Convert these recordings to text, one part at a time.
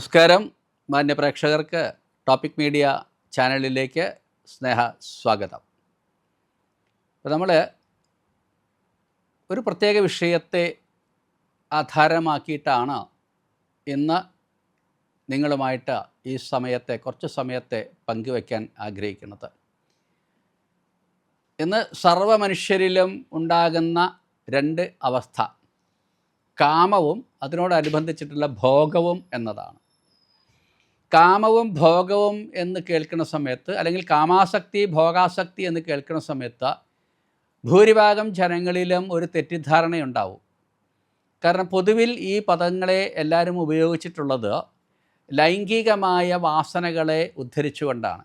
നമസ്കാരം. മാന്യ പ്രേക്ഷകർക്ക് ടോപ്പിക് മീഡിയ ചാനലിലേക്ക് സ്നേഹ സ്വാഗതം അപ്പോൾ നമ്മൾ ഒരു പ്രത്യേക വിഷയത്തെ ആധാരമാക്കിയിട്ടാണ് ഇന്ന് നിങ്ങളുമായിട്ട് ഈ സമയത്തെ കുറച്ച് സമയത്തെ പങ്കുവയ്ക്കാൻ ആഗ്രഹിക്കുന്നത്. ഇന്ന് സർവ മനുഷ്യരിലും ഉണ്ടാകുന്ന രണ്ട് അവസ്ഥ. കാമവും അതിനോടനുബന്ധിച്ചിട്ടുള്ള ഭോഗവും എന്നതാണ്. കാമവും ഭോഗവും എന്ന് കേൾക്കുന്ന സമയത്ത് അല്ലെങ്കിൽ കാമാസക്തി ഭോഗാസക്തി എന്ന് കേൾക്കുന്ന സമയത്ത് ഭൂരിഭാഗം ജനങ്ങളിലും ഒരു തെറ്റിദ്ധാരണയുണ്ടാവും. കാരണം പൊതുവിൽ ഈ പദങ്ങളെ എല്ലാവരും ഉപയോഗിച്ചിട്ടുള്ളത് ലൈംഗികമായ വാസനകളെ ഉദ്ധരിച്ചുകൊണ്ടാണ്.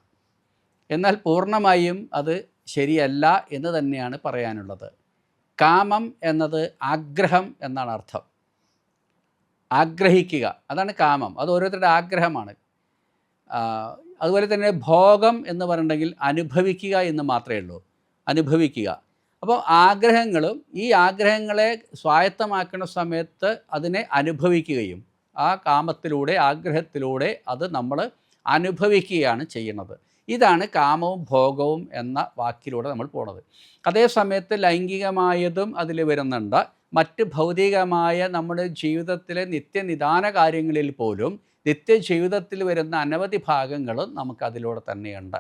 എന്നാൽ പൂർണമായും അത് ശരിയല്ല എന്ന് തന്നെയാണ് പറയാനുള്ളത്. കാമം എന്നത് ആഗ്രഹം എന്നാണ് അർത്ഥം. ആഗ്രഹിക്കുക അതാണ് കാമം. അത് ഓരോരുത്തരുടെ ആഗ്രഹമാണ്. അതുപോലെ തന്നെ ഭോഗം എന്ന് പറഞ്ഞിട്ടുണ്ടെങ്കിൽ അനുഭവിക്കുക എന്ന് മാത്രമേ ഉള്ളൂ. അനുഭവിക്കുക. അപ്പോൾ ആഗ്രഹങ്ങളും ഈ ആഗ്രഹങ്ങളെ സ്വായത്തമാക്കുന്ന സമയത്ത് അതിനെ അനുഭവിക്കുകയും ആ കാമത്തിലൂടെ ആഗ്രഹത്തിലൂടെ അത് നമ്മൾ അനുഭവിക്കുകയാണ് ചെയ്യുന്നത്. ഇതാണ് കാമവും ഭോഗവും എന്ന വാക്കിലൂടെ നമ്മൾ പോണത്. അതേ സമയത്ത് ലൈംഗികമായതും അതിൽ വരുന്നുണ്ട്. മറ്റ് ഭൗതികമായ നമ്മുടെ ജീവിതത്തിലെ നിത്യനിദാന കാര്യങ്ങളിൽ പോലും നിത്യജീവിതത്തിൽ വരുന്ന അനവധി ഭാഗങ്ങളും നമുക്കതിലൂടെ തന്നെയുണ്ട്.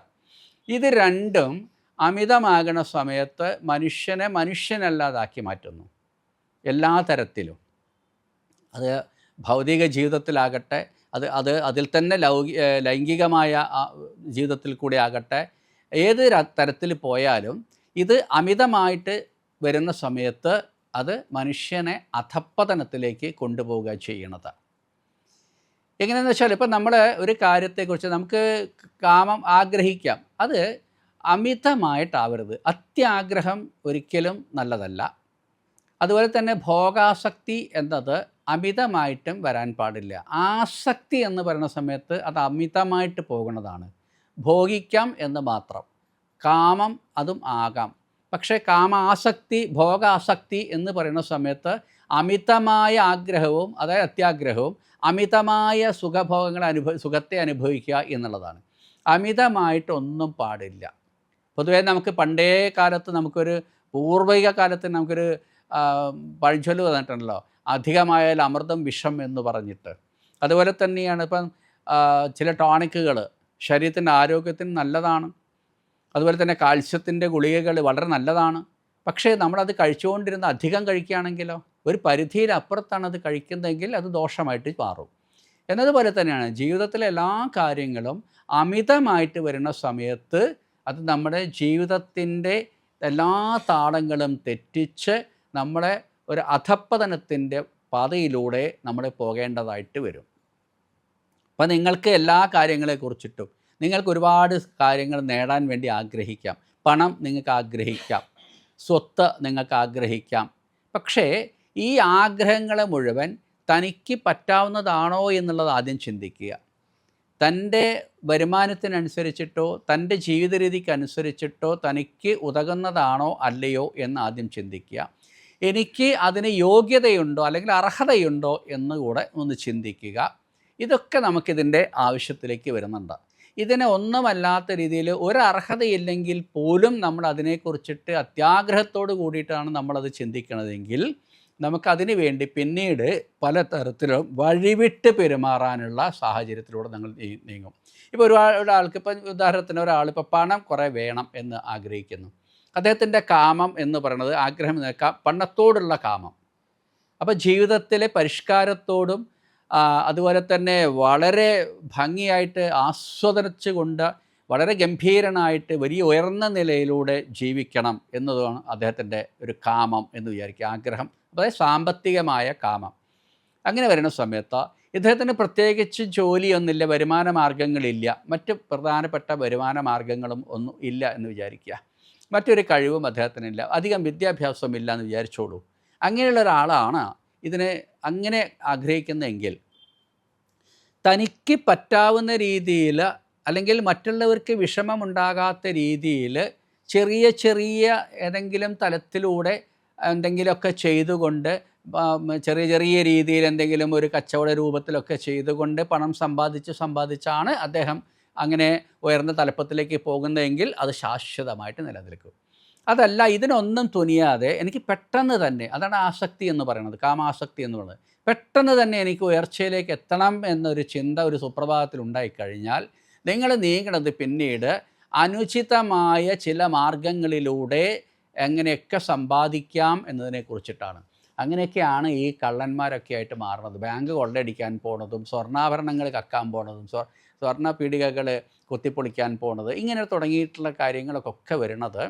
ഇത് രണ്ടും അമിതമാകുന്ന സമയത്ത് മനുഷ്യനെ മനുഷ്യനല്ലാതാക്കി മാറ്റുന്നു. എല്ലാ തരത്തിലും. അത് ഭൗതിക ജീവിതത്തിലാകട്ടെ അത് അത് അതിൽ തന്നെ ലൗകി ലൈംഗികമായ ജീവിതത്തിൽ കൂടി ആകട്ടെ ഏത് തരത്തിൽ പോയാലും ഇത് അമിതമായിട്ട് വരുന്ന സമയത്ത് അത് മനുഷ്യനെ അധപ്പതനത്തിലേക്ക് കൊണ്ടുപോവുക ചെയ്യണത്. എങ്ങനെയെന്ന് വെച്ചാൽ ഇപ്പം നമ്മൾ ഒരു കാര്യത്തെക്കുറിച്ച് നമുക്ക് കാമം ആഗ്രഹിക്കാം. അത് അമിതമായിട്ടാവരുത്. അത്യാഗ്രഹം ഒരിക്കലും നല്ലതല്ല. അതുപോലെ തന്നെ ഭോഗാസക്തി എന്നത് അമിതമായിട്ടും വരാൻ പാടില്ല. ആസക്തി എന്ന് പറയുന്ന സമയത്ത് അത് അമിതമായിട്ട് പോകുന്നതാണ്. ഭോഗിക്കാം എന്ന് മാത്രം. കാമം അതും ആകാം. പക്ഷേ കാമാസക്തി ഭോഗാസക്തി എന്ന് പറയുന്ന സമയത്ത് അമിതമായ ആഗ്രഹവും അതായത് അത്യാഗ്രഹവും അമിതമായ സുഖഭോഗങ്ങൾ അനുഭവ സുഖത്തെ അനുഭവിക്കുക എന്നുള്ളതാണ്. അമിതമായിട്ടൊന്നും പാടില്ല. പൊതുവേ നമുക്ക് പണ്ടേ കാലത്ത് നമുക്കൊരു പൂർവിക കാലത്ത് നമുക്കൊരു പഴഞ്ചൊല്ല് വന്നിട്ടുണ്ടല്ലോ. അധികമായാൽ അമൃതം വിഷം എന്ന് പറഞ്ഞിട്ട്. അതുപോലെ തന്നെയാണ് ഇപ്പം ചില ടോണിക്കുകൾ ശരീരത്തിന്റെ ആരോഗ്യത്തിന് നല്ലതാണ്. അതുപോലെ തന്നെ കാൽസ്യത്തിന്റെ ഗുളികകൾ വളരെ നല്ലതാണ്. പക്ഷേ നമ്മളത് കഴിച്ചുകൊണ്ടിരുന്ന അധികം കഴിക്കുകയാണെങ്കിലോ? ഒരു പരിധിയിൽ അപ്പുറത്താണ് അത് കഴിക്കുന്നതെങ്കിൽ അത് ദോഷമായിട്ട് മാറും. എന്നതുപോലെ തന്നെയാണ് ജീവിതത്തിലെ എല്ലാ കാര്യങ്ങളും അമിതമായിട്ട് വരുന്ന സമയത്ത് അത് നമ്മുടെ ജീവിതത്തിന്റെ എല്ലാ താളങ്ങളും തെറ്റിച്ച് നമ്മളെ ഒരു അധപ്പതനത്തിന്റെ പാതയിലൂടെ നമ്മൾ പോകേണ്ടതായിട്ട് വരും. അപ്പം നിങ്ങൾക്ക് എല്ലാ കാര്യങ്ങളെക്കുറിച്ചിട്ടും നിങ്ങൾക്ക് ഒരുപാട് കാര്യങ്ങൾ നേടാൻ വേണ്ടി ആഗ്രഹിക്കാം. പണം നിങ്ങൾക്ക് ആഗ്രഹിക്കാം. സ്വത്ത് നിങ്ങൾക്ക് ആഗ്രഹിക്കാം. പക്ഷേ ഈ ആഗ്രഹങ്ങളെ മുഴുവൻ തനിക്ക് പറ്റാവുന്നതാണോ എന്നുള്ളത് ആദ്യം ചിന്തിക്കുക. തന്റെ വരുമാനത്തിനനുസരിച്ചിട്ടോ തന്റെ ജീവിത രീതിക്ക് അനുസരിച്ചിട്ടോ തനിക്ക് ഉതകുന്നതാണോ അല്ലയോ എന്ന് ആദ്യം ചിന്തിക്കുക. എനിക്ക് അതിന് യോഗ്യതയുണ്ടോ അല്ലെങ്കിൽ അർഹതയുണ്ടോ എന്ന് കൂടെ ഒന്ന് ചിന്തിക്കുക. ഇതൊക്കെ നമുക്കിതിന്റെ ആവശ്യത്തിലേക്ക് വരുന്നുണ്ട്. ഇതിനെ ഒന്നുമല്ലാത്ത രീതിയിൽ ഒരു അർഹതയില്ലെങ്കിൽ പോലും നമ്മൾ അതിനെക്കുറിച്ചിട്ട് അത്യാഗ്രഹത്തോട് കൂടിയിട്ടാണ് നമ്മളത് ചിന്തിക്കണതെങ്കിൽ നമുക്കതിന് വേണ്ടി പിന്നീട് പലതരത്തിലും വഴിവിട്ട് പെരുമാറാനുള്ള സാഹചര്യത്തിലൂടെ നിങ്ങൾ നീങ്ങും. ഇപ്പോൾ ഒരാൾ ഒരാൾക്ക് ഇപ്പം ഉദാഹരണത്തിന് ഒരാൾ ഇപ്പോൾ പണം കുറേ വേണം എന്ന് ആഗ്രഹിക്കുന്നു. അദ്ദേഹത്തിന്റെ കാമം എന്ന് പറയുന്നത് ആഗ്രഹം പണത്തോടുള്ള കാമം. അപ്പോൾ ജീവിതത്തിലെ പരിഷ്കാരത്തോടും അതുപോലെ തന്നെ വളരെ ഭംഗിയായിട്ട് ആസ്വദിച്ചു കൊണ്ട് വളരെ ഗംഭീരനായിട്ട് വലിയ ഉയർന്ന നിലയിലൂടെ ജീവിക്കണം എന്നതാണ് അദ്ദേഹത്തിന്റെ ഒരു കാമം എന്ന് വിചാരിക്കുക ആഗ്രഹം അതായത് സാമ്പത്തികമായ കാമം. അങ്ങനെ വരുന്ന സമയത്ത് ഇദ്ദേഹത്തിന് പ്രത്യേകിച്ച് ജോലിയൊന്നുമില്ല വരുമാന മാർഗങ്ങളില്ല മറ്റ് പ്രധാനപ്പെട്ട വരുമാന മാർഗങ്ങളും ഒന്നും ഇല്ല എന്ന് വിചാരിക്കുക. മറ്റൊരു കഴിവും അദ്ദേഹത്തിനില്ല. അധികം വിദ്യാഭ്യാസമില്ല എന്ന് വിചാരിച്ചോളൂ. അങ്ങനെയുള്ള ഒരാളാണ് ഇതിനെ അങ്ങനെ ആഗ്രഹിക്കുന്നതെങ്കിൽ തനിക്ക് പറ്റാവുന്ന രീതിയിൽ അല്ലെങ്കിൽ മറ്റുള്ളവർക്ക് വിഷമമുണ്ടാകാത്ത രീതിയിൽ ചെറിയ ചെറിയ ഏതെങ്കിലും തലത്തിലൂടെ എന്തെങ്കിലുമൊക്കെ ചെയ്തുകൊണ്ട് ചെറിയ ചെറിയ രീതിയിൽ എന്തെങ്കിലും ഒരു കച്ചവട രൂപത്തിലൊക്കെ ചെയ്തുകൊണ്ട് പണം സമ്പാദിച്ച് സമ്പാദിച്ചാണ് അദ്ദേഹം അങ്ങനെ ഉയർന്ന തലപ്പത്തിലേക്ക് പോകുന്നതെങ്കിൽ അത് ശാശ്വതമായിട്ട് നിലനിൽക്കും. അതല്ല ഇതിനൊന്നും തുനിയാതെ എനിക്ക് പെട്ടെന്ന് തന്നെ അതാണ് ആസക്തി എന്ന് പറയുന്നത് കാമാസക്തി എന്ന് പറയുന്നത്. പെട്ടെന്ന് തന്നെ എനിക്ക് ഉയർച്ചയിലേക്ക് എത്തണം എന്നൊരു ചിന്ത ഒരു സുപ്രഭാതത്തിൽ ഉണ്ടായിക്കഴിഞ്ഞാൽ നിങ്ങൾ നീങ്ങണത് പിന്നീട് അനുചിതമായ ചില മാർഗങ്ങളിലൂടെ എങ്ങനെയൊക്കെ സമ്പാദിക്കാം എന്നതിനെ കുറിച്ചിട്ടാണ്. അങ്ങനെയൊക്കെയാണ് ഈ കള്ളന്മാരൊക്കെ ആയിട്ട് മാറുന്നത്. ബാങ്ക് കൊള്ളയടിക്കാൻ പോണതും സ്വർണാഭരണങ്ങൾ കക്കാൻ പോണതും സ്വ സ്വർണ പീടികകൾ കുത്തിപ്പൊളിക്കാൻ പോണത് ഇങ്ങനെ തുടങ്ങിയിട്ടുള്ള കാര്യങ്ങളൊക്കെ വരുന്നത്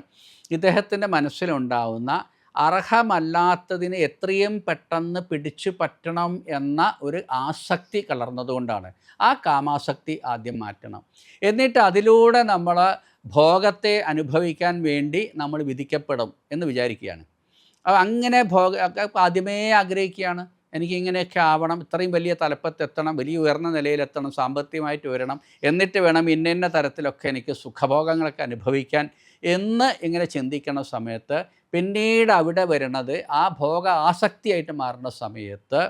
ഇദ്ദേഹത്തിന്റെ മനസ്സിലുണ്ടാവുന്ന അർഹമല്ലാത്തതിനെ എത്രയും പെട്ടെന്ന് പിടിച്ചു പറ്റണം എന്ന ഒരു ആസക്തി കലർന്നതുകൊണ്ടാണ്. ആ കാമാസക്തി ആദ്യം മാറ്റണം. എന്നിട്ട് അതിലൂടെ നമ്മൾ ഭോഗത്തെ അനുഭവിക്കാൻ വേണ്ടി നമ്മൾ വിധിക്കപ്പെടും എന്ന് വിചാരിക്കുകയാണ്. അപ്പോൾ അങ്ങനെ ഭോഗ ആദ്യമേ ആഗ്രഹിക്കുകയാണ് എനിക്ക് ഇങ്ങനെയൊക്കെ ആവണം ഇത്രയും വലിയ തലപ്പത്തെത്തണം വലിയ ഉയർന്ന നിലയിലെത്തണം സാമ്പത്തികമായിട്ട് വരണം എന്നിട്ട് വേണം ഇന്ന തരത്തിലൊക്കെ എനിക്ക് സുഖഭോഗങ്ങളൊക്കെ അനുഭവിക്കാൻ എന്ന് ഇങ്ങനെ ചിന്തിക്കുന്ന സമയത്ത് പിന്നീട് അവിടെ വരുന്നത് ആ ഭോഗ ആസക്തിയായിട്ട് മാറുന്ന സമയത്ത്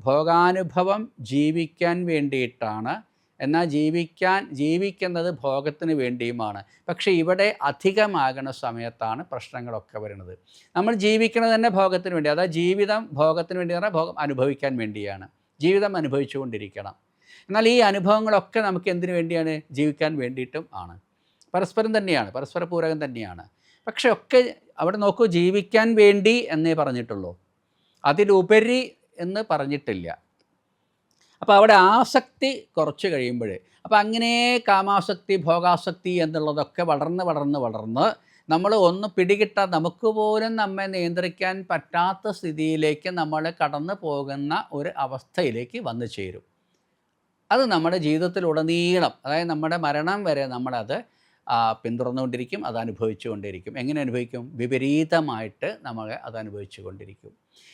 ഭോഗാനുഭവം ജീവിക്കാൻ വേണ്ടിയിട്ടാണ് എന്നാൽ ജീവിക്കാൻ ജീവിക്കുന്നത് ഭോഗത്തിന് വേണ്ടിയുമാണ്. പക്ഷേ ഇവിടെ അധികമാകുന്ന സമയത്താണ് പ്രശ്നങ്ങളൊക്കെ വരുന്നത്. നമ്മൾ ജീവിക്കുന്നത് തന്നെ ഭോഗത്തിന് വേണ്ടി അതായത് ജീവിതം ഭോഗത്തിന് വേണ്ടി പറഞ്ഞാൽ ഭോഗം അനുഭവിക്കാൻ വേണ്ടിയാണ്. ജീവിതം അനുഭവിച്ചുകൊണ്ടിരിക്കണം. എന്നാൽ ഈ അനുഭവങ്ങളൊക്കെ നമുക്ക് എന്തിനു വേണ്ടിയാണ്? ജീവിക്കാൻ വേണ്ടിയിട്ടും ആണ്. പരസ്പരം തന്നെയാണ് പരസ്പര പൂരകം തന്നെയാണ്. പക്ഷേ ഒക്കെ അവിടെ നോക്കൂ ജീവിക്കാൻ വേണ്ടി എന്നേ പറഞ്ഞിട്ടുള്ളൂ. അതിലുപരി എന്ന് പറഞ്ഞിട്ടില്ല. അപ്പോൾ അവിടെ ആസക്തി കുറച്ച് കഴിയുമ്പോൾ അപ്പോൾ അങ്ങനെ കാമാസക്തി ഭോഗാസക്തി എന്നുള്ളതൊക്കെ വളർന്ന് വളർന്ന് വളർന്ന് നമ്മൾ ഒന്ന് പിടികിട്ടാൽ നമുക്ക് പോലും നമ്മെ നിയന്ത്രിക്കാൻ പറ്റാത്ത സ്ഥിതിയിലേക്ക് നമ്മൾ കടന്നു പോകുന്ന ഒരു അവസ്ഥയിലേക്ക് വന്നു ചേരും. അത് നമ്മുടെ ജീവിതത്തിലുടനീളം അതായത് നമ്മുടെ മരണം വരെ നമ്മളത് പിന്തുടർന്നുകൊണ്ടിരിക്കും അത് അനുഭവിച്ചുകൊണ്ടിരിക്കും എങ്ങനെ അനുഭവിക്കും? വിപരീതമായിട്ട് നമ്മൾ അത് അനുഭവിച്ചു കൊണ്ടിരിക്കും.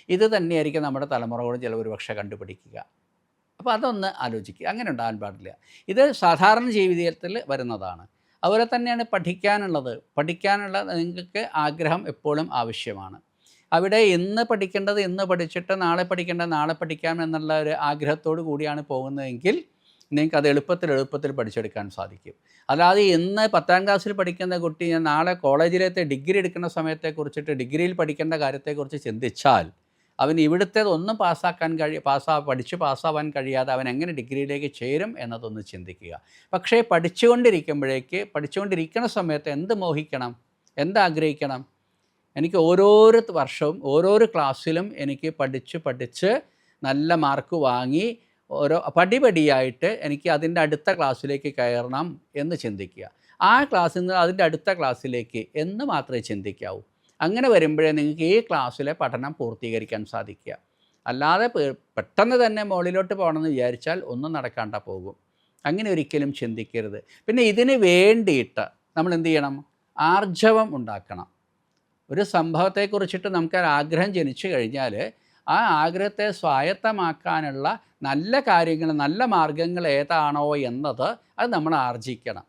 ഇത് തന്നെയായിരിക്കും നമ്മുടെ തലമുറകളും ചിലവർ പക്ഷേ കണ്ടുപിടിക്കുക. അപ്പോൾ അതൊന്ന് ആലോചിക്കുക. അങ്ങനെ ഉണ്ടാകാൻ പാടില്ല. ഇത് സാധാരണ ജീവിതത്തിൽ വരുന്നതാണ്. അതുപോലെ തന്നെയാണ് പഠിക്കാനുള്ളത്. പഠിക്കാനുള്ള നിങ്ങൾക്ക് ആഗ്രഹം എപ്പോഴും ആവശ്യമാണ്. അവിടെ ഇന്ന് പഠിക്കേണ്ടത് ഇന്ന് പഠിച്ചിട്ട് നാളെ പഠിക്കേണ്ടത് നാളെ പഠിക്കാം എന്നുള്ള ഒരു ആഗ്രഹത്തോടു കൂടിയാണ് പോകുന്നതെങ്കിൽ നിങ്ങൾക്ക് അത് എളുപ്പത്തിൽ എളുപ്പത്തിൽ പഠിച്ചെടുക്കാൻ സാധിക്കും. അല്ലാതെ ഇന്ന് പത്താം ക്ലാസ്സിൽ പഠിക്കുന്ന കുട്ടി ഞാൻ നാളെ കോളേജിലത്തെ ഡിഗ്രി എടുക്കുന്ന സമയത്തെക്കുറിച്ചിട്ട് ഡിഗ്രിയിൽ പഠിക്കേണ്ട കാര്യത്തെക്കുറിച്ച് ചിന്തിച്ചാൽ അവൻ ഇവിടുത്തേതൊന്നും പാസ്സാക്കാൻ കഴിയ പാസ്സാ പഠിച്ച് പാസ്സാവാൻ കഴിയാതെ അവൻ എങ്ങനെ ഡിഗ്രിയിലേക്ക് ചേരും എന്നതൊന്ന് ചിന്തിക്കുക. പക്ഷേ പഠിച്ചുകൊണ്ടിരിക്കുമ്പോഴേക്ക് പഠിച്ചുകൊണ്ടിരിക്കുന്ന സമയത്ത് എന്ത് മോഹിക്കണം? എന്താഗ്രഹിക്കണം? എനിക്ക് ഓരോരോ വർഷവും ഓരോരോ ക്ലാസ്സിലും എനിക്ക് പഠിച്ച് പഠിച്ച് നല്ല മാർക്ക് വാങ്ങി ഓരോ പടിപടിയായിട്ട് എനിക്ക് അതിന്റെ അടുത്ത ക്ലാസ്സിലേക്ക് കയറണം എന്ന് ചിന്തിക്കുക. ആ ക്ലാസ്സിൽ നിന്ന് അതിന്റെ അടുത്ത ക്ലാസ്സിലേക്ക് എന്ന് മാത്രമേ ചിന്തിക്കാവൂ. അങ്ങനെ വരുമ്പോഴേ നിങ്ങൾക്ക് ഈ ക്ലാസ്സിലെ പഠനം പൂർത്തീകരിക്കാൻ സാധിക്കുക. അല്ലാതെ പെട്ടെന്ന് തന്നെ മുകളിലോട്ട് പോകണമെന്ന് വിചാരിച്ചാൽ ഒന്നും നടക്കാണ്ട പോകും. അങ്ങനെ ഒരിക്കലും ചിന്തിക്കരുത്. പിന്നെ ഇതിന് വേണ്ടിയിട്ട് നമ്മൾ എന്ത് ചെയ്യണം? ആർജവം ഉണ്ടാക്കണം. ഒരു സംഭവത്തെക്കുറിച്ചിട്ട് നമുക്ക് ആഗ്രഹം ജനിച്ചു കഴിഞ്ഞാൽ ആ ആഗ്രഹത്തെ സ്വായത്തമാക്കാനുള്ള നല്ല കാര്യങ്ങൾ നല്ല മാർഗങ്ങൾ ഏതാണോ എന്നത് അത് നമ്മൾ ആർജിക്കണം.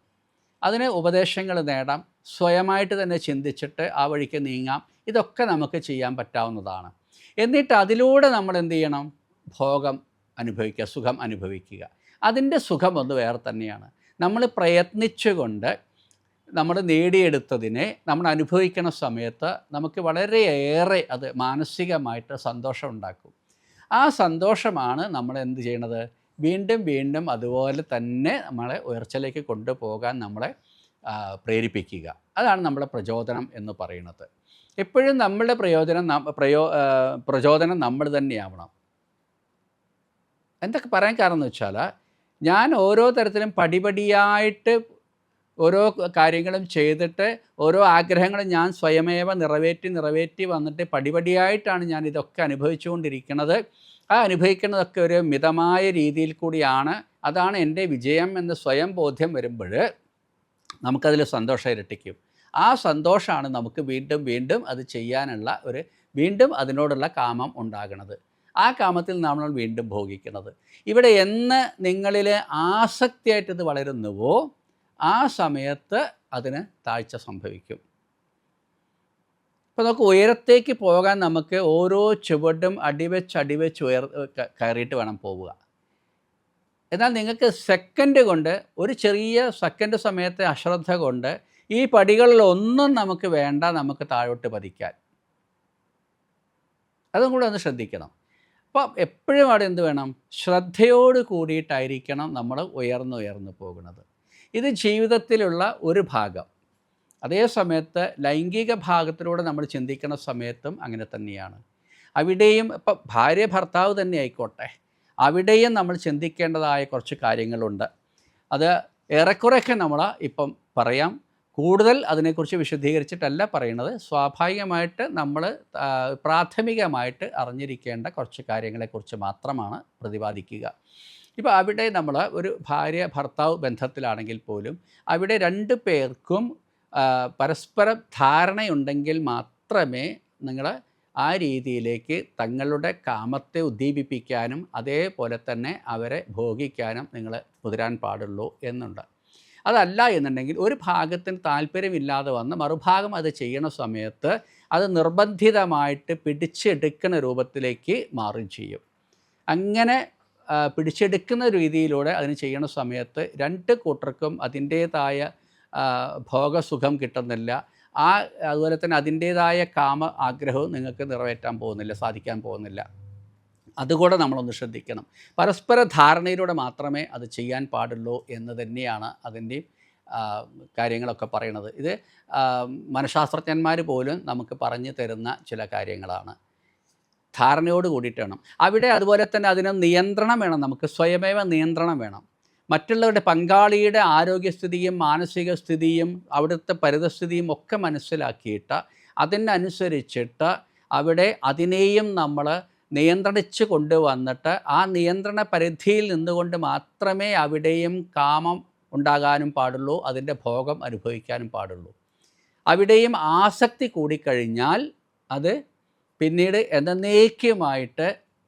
അതിന് ഉപദേശങ്ങൾ നേടാം. സ്വയമായിട്ട് തന്നെ ചിന്തിച്ചിട്ട് ആ വഴിക്ക് നീങ്ങാം. ഇതൊക്കെ നമുക്ക് ചെയ്യാൻ പറ്റാവുന്നതാണ്. എന്നിട്ട് അതിലൂടെ നമ്മൾ എന്ത് ചെയ്യണം? ഭോഗം അനുഭവിക്കുക സുഖം അനുഭവിക്കുക. അതിന്റെ സുഖം ഒന്ന് വേറെ തന്നെയാണ്. നമ്മൾ പ്രയത്നിച്ചുകൊണ്ട് നമ്മൾ നേടിയെടുത്തതിനെ നമ്മൾ അനുഭവിക്കുന്ന സമയത്ത് നമുക്ക് വളരെയേറെ അത് മാനസികമായിട്ട് സന്തോഷം ഉണ്ടാക്കും. ആ സന്തോഷമാണ് നമ്മൾ എന്ത് ചെയ്യണത്? വീണ്ടും വീണ്ടും അതുപോലെ തന്നെ നമ്മളെ ഉയർച്ചയിലേക്ക് കൊണ്ടുപോകാൻ നമ്മളെ പ്രേരിപ്പിക്കുക. അതാണ് നമ്മുടെ പ്രചോദനം എന്ന് പറയുന്നത്. എപ്പോഴും നമ്മളുടെ പ്രയോജനം പ്രയോ പ്രചോദനം നമ്മൾ തന്നെയാവണം. എന്തൊക്കെ പറയാൻ കാരണം എന്ന് വെച്ചാൽ ഞാൻ ഓരോ തരത്തിലും പടിപടിയായിട്ട് ഓരോ കാര്യങ്ങളും ചെയ്തിട്ട് ഓരോ ആഗ്രഹങ്ങളും ഞാൻ സ്വയമേവ നിറവേറ്റി നിറവേറ്റി വന്നിട്ട് പടിപടിയായിട്ടാണ് ഞാൻ ഇതൊക്കെ അനുഭവിച്ചുകൊണ്ടിരിക്കുന്നത്. ആ അനുഭവിക്കുന്നതൊക്കെ ഒരു മിതമായ രീതിയിൽ കൂടിയാണ്. അതാണ് എന്റെ വിജയം എന്ന് സ്വയം ബോധ്യം വരുമ്പോൾ നമുക്കതിൽ സന്തോഷം ഇരട്ടിക്കും. ആ സന്തോഷമാണ് നമുക്ക് വീണ്ടും വീണ്ടും അത് ചെയ്യാനുള്ള ഒരു വീണ്ടും അതിനോടുള്ള കാമം ഉണ്ടാകണത്. ആ കാമത്തിൽ നമ്മൾ വീണ്ടും ഭോഗിക്കുന്നത്. ഇവിടെ എന്ന് നിങ്ങളിൽ ആസക്തിയായിട്ട് ഇത് വളരുന്നുവോ ആ സമയത്ത് അതിന് താഴ്ച സംഭവിക്കും. ഇപ്പോൾ നമുക്ക് ഉയരത്തേക്ക് പോകാൻ നമുക്ക് ഓരോ ചുവടും അടിവെച്ച് അടിവെച്ച് ഉയർ കയറിയിട്ട് വേണം പോവുക. എന്നാൽ നിങ്ങൾക്ക് സെക്കൻഡ് കൊണ്ട് ഒരു ചെറിയ സെക്കൻഡ് സമയത്തെ അശ്രദ്ധ കൊണ്ട് ഈ പടികളിലൊന്നും നമുക്ക് വേണ്ട നമുക്ക് താഴോട്ട് പതിക്കാൻ. അതും കൂടെ ഒന്ന് ശ്രദ്ധിക്കണം. അപ്പോൾ എപ്പോഴും അവിടെ എന്ത് വേണം? ശ്രദ്ധയോട് കൂടിയിട്ടായിരിക്കണം നമ്മൾ ഉയർന്നുയർന്നു ഉയർന്നു പോകുന്നത്. ഇത് ജീവിതത്തിലുള്ള ഒരു ഭാഗം. അതേ സമയത്ത് ലൈംഗിക ഭാഗത്തിലൂടെ നമ്മൾ ചിന്തിക്കുന്ന സമയത്തും അങ്ങനെ തന്നെയാണ്. അവിടെയും ഇപ്പം ഭാര്യ ഭർത്താവ് തന്നെ ആയിക്കോട്ടെ. അവിടെയും നമ്മൾ ചിന്തിക്കേണ്ടതായ കുറച്ച് കാര്യങ്ങളുണ്ട്. അത് ഏറെക്കുറെയൊക്കെ നമ്മൾ ഇപ്പം പറയാം. കൂടുതൽ അതിനെക്കുറിച്ച് വിശദീകരിച്ചിട്ടല്ല പറയുന്നത്. സ്വാഭാവികമായിട്ട് നമ്മൾ പ്രാഥമികമായിട്ട് അറിഞ്ഞിരിക്കേണ്ട കുറച്ച് കാര്യങ്ങളെക്കുറിച്ച് മാത്രമാണ് പ്രതിപാദിക്കുക. ഇപ്പോൾ അവിടെ നമ്മൾ ഒരു ഭാര്യ ഭർത്താവ് ബന്ധത്തിലാണെങ്കിൽ പോലും അവിടെ രണ്ട് പേർക്കും പരസ്പരം ധാരണയുണ്ടെങ്കിൽ മാത്രമേ നിങ്ങൾ ആ രീതിയിലേക്ക് തങ്ങളുടെ കാമത്തെ ഉദ്ദീപിപ്പിക്കാനും അതേപോലെ തന്നെ അവരെ ഭോഗിക്കാനും നിങ്ങൾ മുതിരാൻ പാടുള്ളൂ എന്നുണ്ട്. അതല്ല എന്നുണ്ടെങ്കിൽ ഒരു ഭാഗത്തിന് താല്പര്യമില്ലാതെ വന്ന് മറുഭാഗം അത് ചെയ്യണ സമയത്ത് അത് നിർബന്ധിതമായിട്ട് പിടിച്ചെടുക്കുന്ന രൂപത്തിലേക്ക് മാറുകയും ചെയ്യും. അങ്ങനെ പിടിച്ചെടുക്കുന്ന രീതിയിലൂടെ അതിന് ചെയ്യണ സമയത്ത് രണ്ട് കൂട്ടർക്കും അതിന്റേതായ ഭോഗസുഖം കിട്ടുന്നില്ല. ആ അതുപോലെ തന്നെ അതിന്റേതായ കാമ ആഗ്രഹവും നിങ്ങൾക്ക് നിറവേറ്റാൻ പോകുന്നില്ല സാധിക്കാൻ പോകുന്നില്ല. അതുകൂടെ നമ്മളൊന്ന് ശ്രദ്ധിക്കണം. പരസ്പര ധാരണയിലൂടെ മാത്രമേ അത് ചെയ്യാൻ പാടുള്ളൂ എന്ന് തന്നെയാണ് അതിന്റെ കാര്യങ്ങളൊക്കെ പറയണത്. ഇത് മനഃശാസ്ത്രജ്ഞന്മാർ പോലും നമുക്ക് പറഞ്ഞു തരുന്ന ചില കാര്യങ്ങളാണ്. ധാരണയോട് കൂടിയിട്ട് വേണം അവിടെ അതുപോലെ തന്നെ അതിന് നിയന്ത്രണം വേണം. നമുക്ക് സ്വയമേവ നിയന്ത്രണം വേണം. മറ്റുള്ളവരുടെ പങ്കാളിയുടെ ആരോഗ്യസ്ഥിതിയും മാനസിക സ്ഥിതിയും അവിടുത്തെ പരിതസ്ഥിതിയും ഒക്കെ മനസ്സിലാക്കിയിട്ട് അതിനനുസരിച്ചിട്ട് അവിടെ അതിനെയും നമ്മൾ നിയന്ത്രിച്ച് കൊണ്ടുവന്നിട്ട് ആ നിയന്ത്രണ പരിധിയിൽ നിന്നുകൊണ്ട് മാത്രമേ അവിടെയും കാമം ഉണ്ടാകാനും പാടുള്ളൂ അതിന്റെ ഭോഗം അനുഭവിക്കാനും പാടുള്ളൂ. അവിടെയും ആസക്തി കൂടിക്കഴിഞ്ഞാൽ അത് പിന്നീട് എന്നേക്കുമായിട്ട്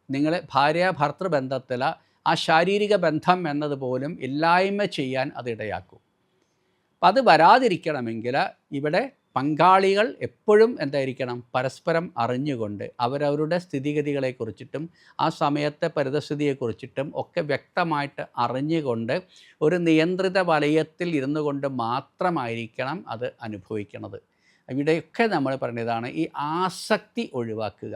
നിങ്ങളെ ഭാര്യ ഭർത്തൃ ബന്ധത്തിൽ ആ ശാരീരിക ബന്ധം എന്നതുപോലും ഇല്ലായ്മ ചെയ്യാൻ അതിടയാക്കും അപ്പം അത് വരാതിരിക്കണമെങ്കിൽ ഇവിടെ പങ്കാളികൾ എപ്പോഴും എന്തായിരിക്കണം? പരസ്പരം അറിഞ്ഞുകൊണ്ട് അവരവരുടെ സ്ഥിതിഗതികളെക്കുറിച്ചിട്ടും ആ സമയത്തെ പരിതസ്ഥിതിയെക്കുറിച്ചിട്ടും ഒക്കെ വ്യക്തമായിട്ട് അറിഞ്ഞുകൊണ്ട് ഒരു നിയന്ത്രിത വലയത്തിൽ ഇരുന്നു കൊണ്ട് മാത്രമായിരിക്കണം അത് അനുഭവിക്കുന്നത് ഇവിടെയൊക്കെ നമ്മൾ പറഞ്ഞതാണ് ഈ ആസക്തി ഒഴിവാക്കുക.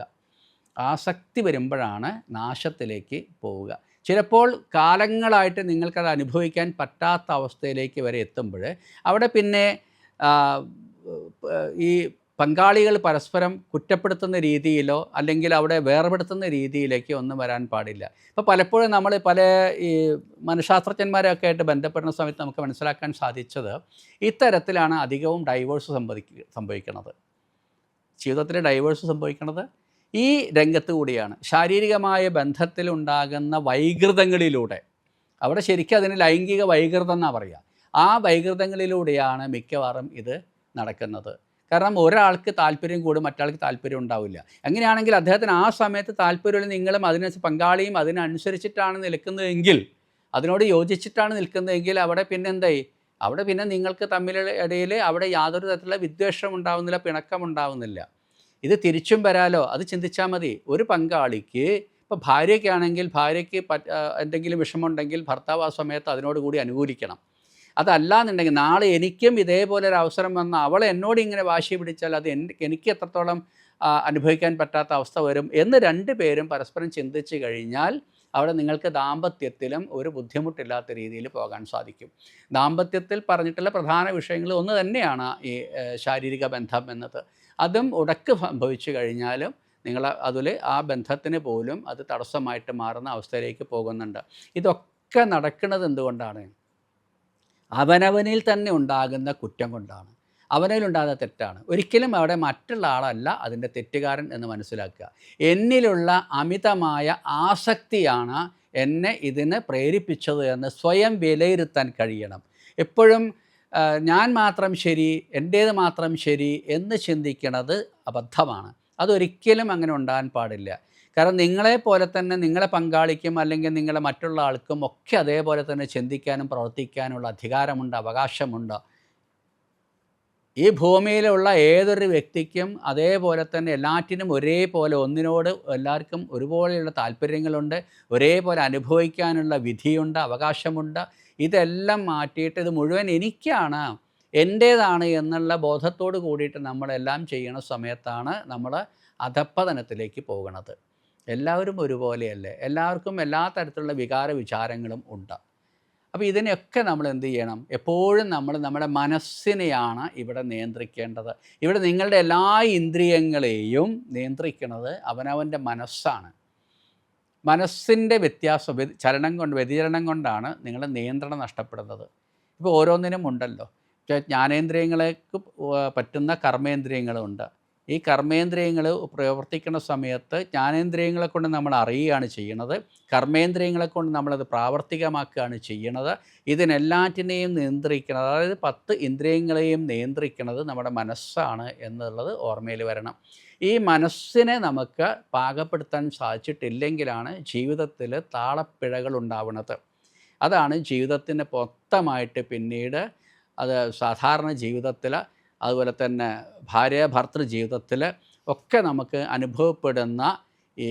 ആസക്തി വരുമ്പോഴാണ് നാശത്തിലേക്ക് പോവുക. ചിലപ്പോൾ കാലങ്ങളായിട്ട് നിങ്ങൾക്കത് അനുഭവിക്കാൻ പറ്റാത്ത അവസ്ഥയിലേക്ക് വരെ എത്തുമ്പോൾ അവിടെ പിന്നെ ഈ പങ്കാളികൾ പരസ്പരം കുറ്റപ്പെടുത്തുന്ന രീതിയിലോ അല്ലെങ്കിൽ അവിടെ വേർപെടുത്തുന്ന രീതിയിലേക്കോ ഒന്നും വരാൻ പാടില്ല. ഇപ്പോൾ പലപ്പോഴും നമ്മൾ പല ഈ മനഃശാസ്ത്രജ്ഞന്മാരൊക്കെ ആയിട്ട് ബന്ധപ്പെടുന്ന സമയത്ത് നമുക്ക് മനസ്സിലാക്കാൻ സാധിച്ചത് ഇത്തരത്തിലാണ് അധികവും ഡൈവേഴ്സ് സംഭവിക്കുക സംഭവിക്കുന്നത് ജീവിതത്തിൽ ഡൈവേഴ്സ് സംഭവിക്കുന്നത് ഈ രംഗത്ത് കൂടിയാണ്. ശാരീരികമായ ബന്ധത്തിലുണ്ടാകുന്ന വൈകൃതങ്ങളിലൂടെ. അവിടെ ശരിക്കും അതിന് ലൈംഗിക വൈകൃതം എന്നാണ് പറയുക. ആ വൈകൃതങ്ങളിലൂടെയാണ് മിക്കവാറും ഇത് നടക്കുന്നത്. കാരണം ഒരാൾക്ക് താല്പര്യം കൂടും മറ്റാൾക്ക് താല്പര്യം ഉണ്ടാവില്ല. അങ്ങനെയാണെങ്കിൽ അദ്ദേഹത്തിന് ആ സമയത്ത് താല്പര്യമുള്ള നിങ്ങളും അതിനനുസരിച്ച് പങ്കാളിയും അതിനനുസരിച്ചിട്ടാണ് നിൽക്കുന്നതെങ്കിൽ അതിനോട് യോജിച്ചിട്ടാണ് നിൽക്കുന്നതെങ്കിൽ അവിടെ പിന്നെ എന്തായി? അവിടെ പിന്നെ നിങ്ങൾക്ക് തമ്മിലുള്ള ഇടയിൽ അവിടെ യാതൊരു തരത്തിലുള്ള വിദ്വേഷം ഉണ്ടാവുന്നില്ല പിണക്കം ഉണ്ടാവുന്നില്ല. ഇത് തിരിച്ചും വരാലോ? അത് ചിന്തിച്ചാൽ മതി. ഒരു പങ്കാളിക്ക് ഇപ്പോൾ ഭാര്യയ്ക്കാണെങ്കിൽ ഭാര്യയ്ക്ക് പറ്റ എന്തെങ്കിലും വിഷമമുണ്ടെങ്കിൽ ഭർത്താവ് ആ സമയത്ത് അതിനോട് കൂടി അനുകൂലിക്കണം. അതല്ല എന്നുണ്ടെങ്കിൽ നാളെ എനിക്കും ഇതേപോലെ ഒരു അവസരം വന്ന അവൾ എന്നോട് ഇങ്ങനെ വാശി പിടിച്ചാൽ അത് എനിക്ക് എത്രത്തോളം അനുഭവിക്കാൻ പറ്റാത്ത അവസ്ഥ വരും എന്ന് രണ്ട് പേരും പരസ്പരം ചിന്തിച്ച് കഴിഞ്ഞാൽ അവിടെ നിങ്ങൾക്ക് ദാമ്പത്യത്തിലും ഒരു ബുദ്ധിമുട്ടില്ലാത്ത രീതിയിൽ പോകാൻ സാധിക്കും. ദാമ്പത്യത്തിൽ പറഞ്ഞിട്ടുള്ള പ്രധാന വിഷയങ്ങൾ ഒന്ന് തന്നെയാണ് ഈ ശാരീരിക ബന്ധം എന്നത്. അതും ഉടക്ക് സംഭവിച്ചു കഴിഞ്ഞാലും നിങ്ങൾ അതിൽ ആ ബന്ധത്തിന് പോലും അത് തടസ്സമായിട്ട് മാറുന്ന അവസ്ഥയിലേക്ക് പോകുന്നുണ്ട്. ഇതൊക്കെ നടക്കുന്നത് എന്തുകൊണ്ടാണ്? അവനവനിൽ തന്നെ ഉണ്ടാകുന്ന കുറ്റം കൊണ്ടാണ്. അവനിലുണ്ടാകുന്ന തെറ്റാണ്. ഒരിക്കലും അവിടെ മറ്റുള്ള ആളല്ല അതിന്റെ തെറ്റുകാരൻ എന്ന് മനസ്സിലാക്കുക. എന്നിലുള്ള അമിതമായ ആസക്തിയാണ് എന്നെ ഇതിന് പ്രേരിപ്പിച്ചത് എന്ന് സ്വയം വിലയിരുത്താൻ കഴിയണം. എപ്പോഴും ഞാൻ മാത്രം ശരി എന്റേത് മാത്രം ശരി എന്ന് ചിന്തിക്കുന്നത് അബദ്ധമാണ്. അതൊരിക്കലും അങ്ങനെ ഉണ്ടാകാൻ പാടില്ല. കാരണം നിങ്ങളെ പോലെ തന്നെ നിങ്ങളെ പങ്കാളിക്കും അല്ലെങ്കിൽ നിങ്ങളെ മറ്റുള്ള ആൾക്കും ഒക്കെ അതേപോലെ തന്നെ ചിന്തിക്കാനും പ്രവർത്തിക്കാനുള്ള അധികാരമുണ്ട് അവകാശമുണ്ട്. ഈ ഭൂമിയിലുള്ള ഏതൊരു വ്യക്തിക്കും അതേപോലെ തന്നെ എല്ലാറ്റിനും ഒരേപോലെ ഒന്നിനോട് എല്ലാവർക്കും ഒരുപോലെയുള്ള താല്പര്യങ്ങളുണ്ട് ഒരേപോലെ അനുഭവിക്കാനുള്ള വിധിയുണ്ട് അവകാശമുണ്ട്. ഇതെല്ലാം മാറ്റിയിട്ട് ഇത് മുഴുവൻ എനിക്കാണ് എന്റേതാണ് എന്നുള്ള ബോധത്തോട് കൂടിയിട്ട് നമ്മളെല്ലാം ചെയ്യണ സമയത്താണ് നമ്മൾ അധപ്പതനത്തിലേക്ക് പോകുന്നത് എല്ലാവരും ഒരുപോലെയല്ലേ? എല്ലാവർക്കും എല്ലാ തരത്തിലുള്ള വികാര വിചാരങ്ങളും ഉണ്ട്. അപ്പോൾ ഇതിനെയൊക്കെ നമ്മൾ എന്ത് ചെയ്യണം? എപ്പോഴും നമ്മൾ നമ്മുടെ മനസ്സിനെയാണ് ഇവിടെ നിയന്ത്രിക്കേണ്ടത്. ഇവിടെ നിങ്ങളുടെ എല്ലാ ഇന്ദ്രിയങ്ങളെയും നിയന്ത്രിക്കുന്നത് അവനവന്റെ മനസ്സാണ്. മനസ്സിന്റെ വ്യത്യാസം ചലനം കൊണ്ട് വ്യതിചലനം കൊണ്ടാണ് നിങ്ങൾ നിയന്ത്രണം നഷ്ടപ്പെടുന്നത്. ഇപ്പോൾ ഓരോന്നിനും ഉണ്ടല്ലോ. ജ്ഞാനേന്ദ്രിയങ്ങൾക്ക് പറ്റുന്ന കർമ്മേന്ദ്രിയങ്ങളുണ്ട്. ഈ കർമ്മേന്ദ്രിയങ്ങൾ പ്രവർത്തിക്കുന്ന സമയത്ത് ജ്ഞാനേന്ദ്രിയങ്ങളെ കൊണ്ട് നമ്മൾ അറിയുകയാണ് ചെയ്യുന്നത്. കർമ്മേന്ദ്രിയങ്ങളെ കൊണ്ട് നമ്മളത് പ്രാവർത്തികമാക്കുകയാണ് ചെയ്യുന്നത്. ഇതിനെല്ലാറ്റിനെയും നിയന്ത്രിക്കുന്നത് അതായത് പത്ത് ഇന്ദ്രിയങ്ങളെയും നിയന്ത്രിക്കുന്നത് നമ്മുടെ മനസ്സാണ് എന്നുള്ളത് ഓർമ്മയിൽ വരണം. ഈ മനസ്സിനെ നമുക്ക് പാകപ്പെടുത്താൻ സാധിച്ചിട്ടില്ലെങ്കിലാണ് ജീവിതത്തിൽ താളപ്പിഴകൾ ഉണ്ടാവുന്നത്. അതാണ് ജീവിതത്തിന് മൊത്തമായിട്ട് പിന്നീട് അത് സാധാരണ ജീവിതത്തിൽ അതുപോലെ തന്നെ ഭാര്യ ഭർത്തൃ ജീവിതത്തിൽ ഒക്കെ നമുക്ക് അനുഭവപ്പെടുന്ന ഈ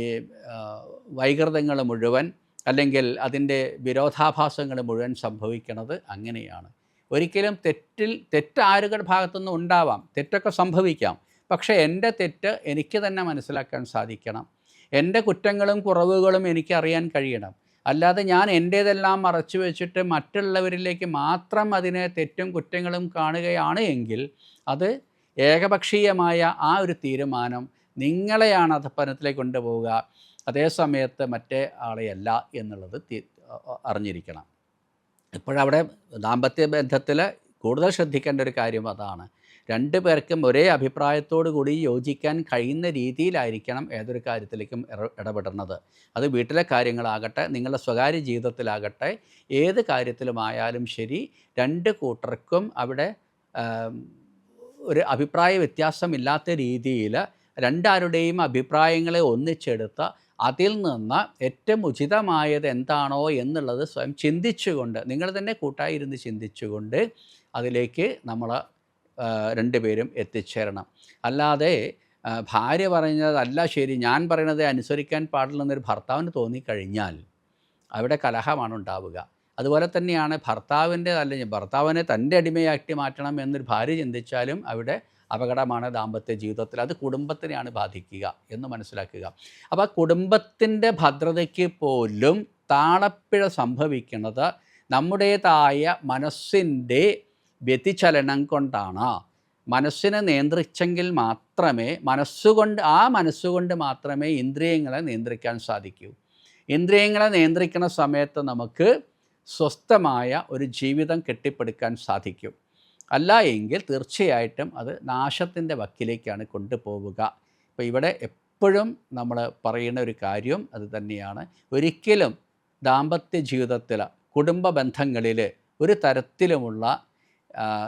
വൈകൃതങ്ങൾ മുഴുവൻ അല്ലെങ്കിൽ അതിന്റെ വിരോധാഭാസങ്ങൾ മുഴുവൻ സംഭവിക്കുന്നത് അങ്ങനെയാണ്. ഒരിക്കലും തെറ്റിൽ തെറ്റാരുകളുടെ ഭാഗത്തുനിന്ന് ഉണ്ടാവാം തെറ്റൊക്കെ സംഭവിക്കാം. പക്ഷേ എന്റെ തെറ്റ് എനിക്ക് തന്നെ മനസ്സിലാക്കാൻ സാധിക്കണം. എന്റെ കുറ്റങ്ങളും കുറവുകളും എനിക്കറിയാൻ കഴിയണം. അല്ലാതെ ഞാൻ എന്റേതെല്ലാം മറച്ചു വെച്ചിട്ട് മറ്റുള്ളവരിലേക്ക് മാത്രം അതിനെ തെറ്റും കുറ്റങ്ങളും കാണുകയാണ് എങ്കിൽ അത് ഏകപക്ഷീയമായ ആ ഒരു തീരുമാനം നിങ്ങളെയാണ് അധപ്പനത്തിലേക്ക് കൊണ്ടുപോവുക. അതേ സമയത്ത് മറ്റേ ആളെയല്ല എന്നുള്ളത് അറിഞ്ഞിരിക്കണം. ഇപ്പോഴവിടെ ദാമ്പത്യ ബന്ധത്തിൽ കൂടുതൽ ശ്രദ്ധിക്കേണ്ട ഒരു കാര്യം അതാണ്. രണ്ടു പേർക്കും ഒരേ അഭിപ്രായത്തോടു കൂടി യോജിക്കാൻ കഴിയുന്ന രീതിയിലായിരിക്കണം ഏതൊരു കാര്യത്തിലേക്കും ഇടപെടുന്നത്. അത് വീട്ടിലെ കാര്യങ്ങളാകട്ടെ നിങ്ങളുടെ സ്വകാര്യ ജീവിതത്തിലാകട്ടെ ഏത് കാര്യത്തിലുമായാലും ശരി രണ്ട് കൂട്ടർക്കും അവിടെ ഒരു അഭിപ്രായ വ്യത്യാസമില്ലാത്ത രീതിയിൽ രണ്ടാരുടെയും അഭിപ്രായങ്ങളെ ഒന്നിച്ചെടുത്ത് അതിൽ നിന്ന് ഏറ്റവും ഉചിതമായത് എന്താണോ എന്നുള്ളത് സ്വയം ചിന്തിച്ചുകൊണ്ട് നിങ്ങൾ തന്നെ കൂട്ടായിരുന്ന് ചിന്തിച്ചുകൊണ്ട് അതിലേക്ക് നമ്മൾ രണ്ടുപേരും എത്തിച്ചേരണം. അല്ലാതെ ഭാര്യ പറഞ്ഞതല്ല ശരി. ഞാൻ പറയുന്നത് അനുസരിക്കാൻ പാടില്ലെന്നൊരു ഭർത്താവിന് തോന്നിക്കഴിഞ്ഞാൽ അവിടെ കലഹമാണ് ഉണ്ടാവുക. അതുപോലെ തന്നെയാണ് ഭർത്താവിന്റെ അല്ലെങ്കിൽ ഭർത്താവിനെ തന്റെ അടിമയാക്കി മാറ്റണം എന്നൊരു ഭാര്യ ചിന്തിച്ചാലും അവിടെ അപകടമാണ് ദാമ്പത്യ ജീവിതത്തിൽ. അത് കുടുംബത്തിനെയാണ് ബാധിക്കുക എന്ന് മനസ്സിലാക്കുക. അപ്പോൾ കുടുംബത്തിന്റെ ഭദ്രതയ്ക്ക് പോലും താളപ്പിഴ സംഭവിക്കുന്നത് നമ്മുടേതായ മനസ്സിന്റെ വ്യതിചലനം കൊണ്ടാണ് മനസ്സിനെ നിയന്ത്രിച്ചെങ്കിൽ മാത്രമേ മനസ്സുകൊണ്ട് ആ മനസ്സുകൊണ്ട് മാത്രമേ ഇന്ദ്രിയങ്ങളെ നിയന്ത്രിക്കാൻ സാധിക്കൂ. ഇന്ദ്രിയങ്ങളെ നിയന്ത്രിക്കുന്ന സമയത്ത് നമുക്ക് സ്വസ്ഥമായ ഒരു ജീവിതം കെട്ടിപ്പടുക്കാൻ സാധിക്കും. അല്ല എങ്കിൽ തീർച്ചയായിട്ടും അത് നാശത്തിന്റെ വക്കിലേക്കാണ് കൊണ്ടുപോവുക. ഇപ്പോൾ ഇവിടെ എപ്പോഴും നമ്മൾ പറയുന്ന ഒരു കാര്യം അത് തന്നെയാണ്. ഒരിക്കലും ദാമ്പത്യ ജീവിതത്തിൽ കുടുംബ ബന്ധങ്ങളിൽ ഒരു തരത്തിലുമുള്ള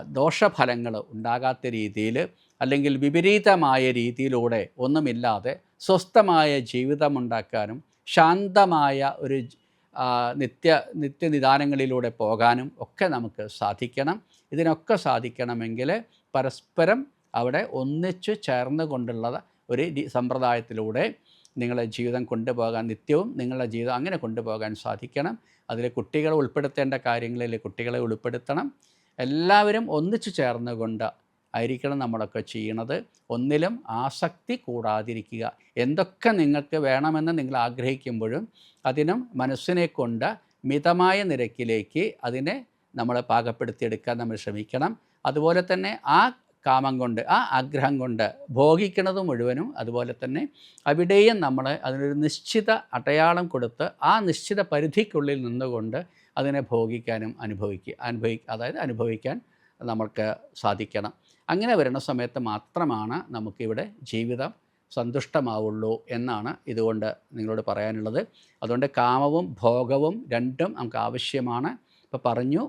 ദോഷഫലങ്ങൾ ഉണ്ടാകാത്ത രീതിയിൽ അല്ലെങ്കിൽ വിപരീതമായ രീതിയിലൂടെ ഒന്നുമില്ലാതെ സ്വസ്ഥമായ ജീവിതമുണ്ടാക്കാനും ശാന്തമായ ഒരു നിത്യ നിത്യനിദാനങ്ങളിലൂടെ പോകാനും ഒക്കെ നമുക്ക് സാധിക്കണം. ഇതിനൊക്കെ സാധിക്കണമെങ്കിൽ പരസ്പരം അവിടെ ഒന്നിച്ചു ചേർന്ന് കൊണ്ടുള്ള ഒരു സമ്പ്രദായത്തിലൂടെ നിങ്ങളുടെ ജീവിതം കൊണ്ടുപോകാൻ നിത്യവും നിങ്ങളുടെ ജീവിതം അങ്ങനെ കൊണ്ടുപോകാൻ സാധിക്കണം. അതിൽ കുട്ടികളെ ഉൾപ്പെടുത്തേണ്ട കാര്യങ്ങളിൽ കുട്ടികളെ ഉൾപ്പെടുത്തണം. എല്ലാവരും ഒന്നിച്ചു ചേർന്നുകൊണ്ട് ആയിരിക്കണം നമ്മളൊക്കെ ചെയ്യണത്. ഒന്നിലും ആസക്തി കൂടാതിരിക്കുക. എന്തൊക്കെ നിങ്ങൾക്ക് വേണമെന്ന് നിങ്ങൾ ആഗ്രഹിക്കുമ്പോഴും അതിനും മനസ്സിനെ കൊണ്ട് മിതമായ നിരക്കിലേക്ക് അതിനെ നമ്മൾ പാകപ്പെടുത്തിയെടുക്കാൻ നമ്മൾ ശ്രമിക്കണം. അതുപോലെ തന്നെ ആ കാമം കൊണ്ട് ആ ആഗ്രഹം കൊണ്ട് ഭോഗിക്കുന്നത് മുഴുവനും അതുപോലെ തന്നെ അവിടെയും നമ്മൾ അതിനൊരു നിശ്ചിത അടയാളം കൊടുത്ത് ആ നിശ്ചിത പരിധിക്കുള്ളിൽ നിന്നുകൊണ്ട് അതിനെ ഭോഗിക്കാനും അനുഭവിക്കുക അനുഭവി അതായത് അനുഭവിക്കാൻ നമുക്ക് സാധിക്കണം. അങ്ങനെ വരുന്ന സമയത്ത് മാത്രമാണ് നമുക്കിവിടെ ജീവിതം സന്തുഷ്ടമാവുള്ളൂ എന്നാണ് ഇതുകൊണ്ട് നിങ്ങളോട് പറയാനുള്ളത്. അതുകൊണ്ട് കാമവും ഭോഗവും രണ്ടും നമുക്ക് ആവശ്യമാണ്. ഇപ്പോൾ പറഞ്ഞു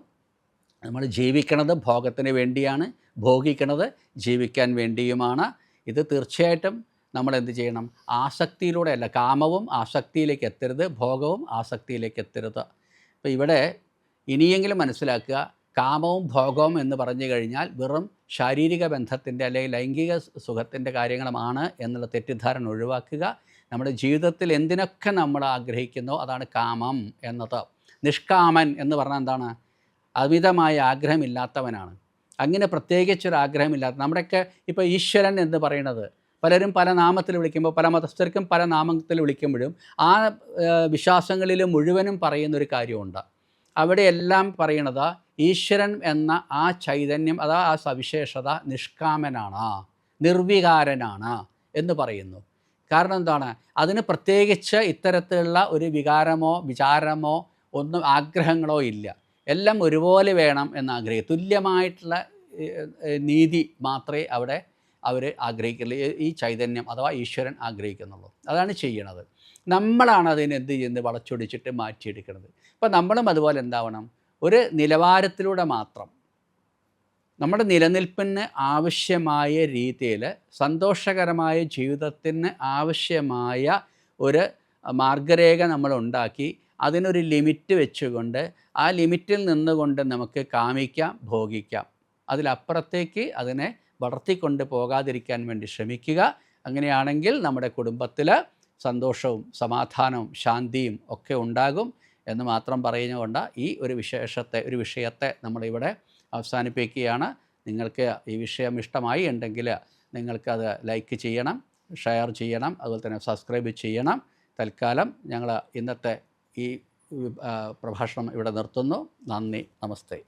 നമ്മൾ ജീവിക്കണത് ഭോഗത്തിന് വേണ്ടിയാണ് ഭോഗിക്കണത് ജീവിക്കാൻ വേണ്ടിയുമാണ്. ഇത് തീർച്ചയായിട്ടും നമ്മൾ എന്ത് ചെയ്യണം? ആസക്തിയിലൂടെ അല്ല കാമവും ആസക്തിയിലേക്ക് എത്തരുത് ഭോഗവും ആസക്തിയിലേക്ക് എത്തരുത്. അപ്പോൾ ഇവിടെ ഇനിയെങ്കിലും മനസ്സിലാക്കുക കാമവും ഭോഗവും എന്ന് പറഞ്ഞു കഴിഞ്ഞാൽ വെറും ശാരീരിക ബന്ധത്തിന്റെ അല്ലെങ്കിൽ ലൈംഗിക സുഖത്തിന്റെ കാര്യങ്ങളുമാണ് എന്നുള്ള തെറ്റിദ്ധാരണ ഒഴിവാക്കുക. നമ്മുടെ ജീവിതത്തിൽ എന്തിനൊക്കെ നമ്മൾ ആഗ്രഹിക്കുന്നോ അതാണ് കാമം എന്നത്. നിഷ്കാമൻ എന്ന് പറഞ്ഞാൽ എന്താണ്? അമിതമായ ആഗ്രഹമില്ലാത്തവനാണ്. അങ്ങനെ പ്രത്യേകിച്ചൊരു ആഗ്രഹമില്ലാത്ത നമ്മുടെയൊക്കെ ഇപ്പോൾ ഈശ്വരൻ എന്ന് പറയുന്നത് പലരും പല നാമത്തിൽ വിളിക്കുമ്പോൾ പല മതസ്ഥർക്കും പല നാമത്തിൽ വിളിക്കുമ്പോഴും ആ വിശ്വാസങ്ങളിൽ മുഴുവനും പറയുന്നൊരു കാര്യമുണ്ട്. അവിടെയെല്ലാം പറയണത് ഈശ്വരൻ എന്ന ആ ചൈതന്യം അതാ ആ സവിശേഷത നിഷ്കാമനാണ് നിർവികാരനാണ് എന്ന് പറയുന്നു. കാരണം എന്താണ്? അതിന് പ്രത്യേകിച്ച് ഇത്തരത്തിലുള്ള ഒരു വികാരമോ വിചാരമോ ഒന്നും ആഗ്രഹങ്ങളോ ഇല്ല. എല്ലാം ഒരുപോലെ വേണം എന്ന ആഗ്രഹം തുല്യമായിട്ടുള്ള നീതി മാത്രമേ അവിടെ അവർ ആഗ്രഹിക്കില്ല ഈ- ചൈതന്യം അഥവാ ഈശ്വരൻ ആഗ്രഹിക്കുന്നുള്ളൂ. അതാണ് ചെയ്യണത്. നമ്മളാണ് അതിനെ എന്ത് ചെയ്യുന്നത്? വളച്ചൊടിച്ചിട്ട് മാറ്റിയെടുക്കുന്നത് ഇപ്പം നമ്മളും അതുപോലെ എന്താവണം? ഒരു നിലവാരത്തിലൂടെ മാത്രം. നമ്മുടെ നിലനിൽപ്പിന് ആവശ്യമായ രീതിയിൽ സന്തോഷകരമായ ജീവിതത്തിന് ആവശ്യമായ ഒരു മാർഗരേഖ നമ്മൾ ഉണ്ടാക്കി അതിനൊരു ലിമിറ്റ് വെച്ചുകൊണ്ട് ആ ലിമിറ്റിൽ നിന്നുകൊണ്ട് നമുക്ക് കാമിക്കാം ഭോഗിക്കാം. അതിലപ്പുറത്തേക്ക് അതിനെ വളർത്തിക്കൊണ്ട് പോകാതിരിക്കാൻ വേണ്ടി ശ്രമിക്കുക. അങ്ങനെയാണെങ്കിൽ നമ്മുടെ കുടുംബത്തിൽ സന്തോഷവും സമാധാനവും ശാന്തിയും ഒക്കെ ഉണ്ടാകും എന്ന് മാത്രം പറയുന്നുകൊണ്ട് ഈ ഒരു വിശേഷത്തെ ഒരു വിഷയത്തെ നമ്മളിവിടെ അവസാനിപ്പിക്കുകയാണ്. നിങ്ങൾക്ക് ഈ വിഷയം ഇഷ്ടമായി ഉണ്ടെങ്കിൽ നിങ്ങൾക്കത് ലൈക്ക് ചെയ്യണം ഷെയർ ചെയ്യണം അതുപോലെ തന്നെ സബ്സ്ക്രൈബ് ചെയ്യണം. തൽക്കാലം ഞങ്ങൾ ഇന്നത്തെ ഈ പ്രഭാഷണം ഇവിടെ നിർത്തുന്നു. നന്ദി നമസ്തേ.